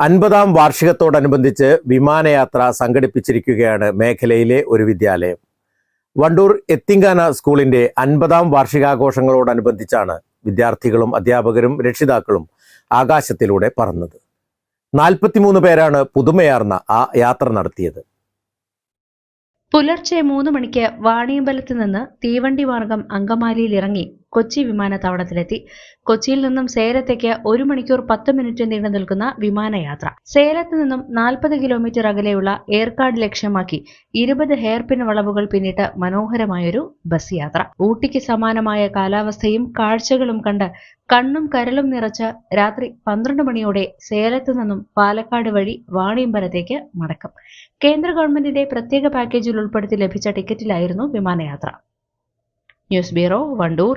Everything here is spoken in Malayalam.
അൻപതാം വാർഷികത്തോടനുബന്ധിച്ച് വിമാനയാത്ര സംഘടിപ്പിച്ചിരിക്കുകയാണ് മേഖലയിലെ ഒരു വിദ്യാലയം. വണ്ടൂർ എത്തിങ്കാന സ്കൂളിന്റെ അൻപതാം വാർഷികാഘോഷങ്ങളോടനുബന്ധിച്ചാണ് വിദ്യാർത്ഥികളും അധ്യാപകരും രക്ഷിതാക്കളും ആകാശത്തിലൂടെ പറന്നത്. നാൽപ്പത്തിമൂന്ന് പേരാണ് പുതുമയാർന്ന ആ യാത്ര നടത്തിയത്. പുലർച്ചെ മൂന്ന് മണിക്ക് വാണിയമ്പലത്ത് നിന്ന് തീവണ്ടി മാർഗം അങ്കമാലിയിൽ ഇറങ്ങി കൊച്ചി വിമാനത്താവളത്തിലെത്തി. കൊച്ചിയിൽ നിന്നും സേലത്തേക്ക് ഒരു മണിക്കൂർ പത്ത് മിനിറ്റ് നീണ്ടു നിൽക്കുന്ന വിമാനയാത്ര. സേലത്ത് നിന്നും നാൽപ്പത് കിലോമീറ്റർ അകലെയുള്ള ഏർക്കാട് ലക്ഷ്യമാക്കി ഇരുപത് ഹെയർപിൻ വളവുകൾ പിന്നിട്ട് മനോഹരമായൊരു ബസ് യാത്ര. ഊട്ടിക്ക് സമാനമായ കാലാവസ്ഥയും കാഴ്ചകളും കണ്ട് കണ്ണും കരളും നിറച്ച് രാത്രി പന്ത്രണ്ട് മണിയോടെ സേലത്ത് നിന്നും പാലക്കാട് വഴി വാണിയമ്പലത്തേക്ക് മടക്കം. കേന്ദ്ര ഗവൺമെന്റിന്റെ പ്രത്യേക പാക്കേജിൽ ഉൾപ്പെടുത്തി ലഭിച്ച ടിക്കറ്റിലായിരുന്നു വിമാനയാത്ര. News bureau Wandoor.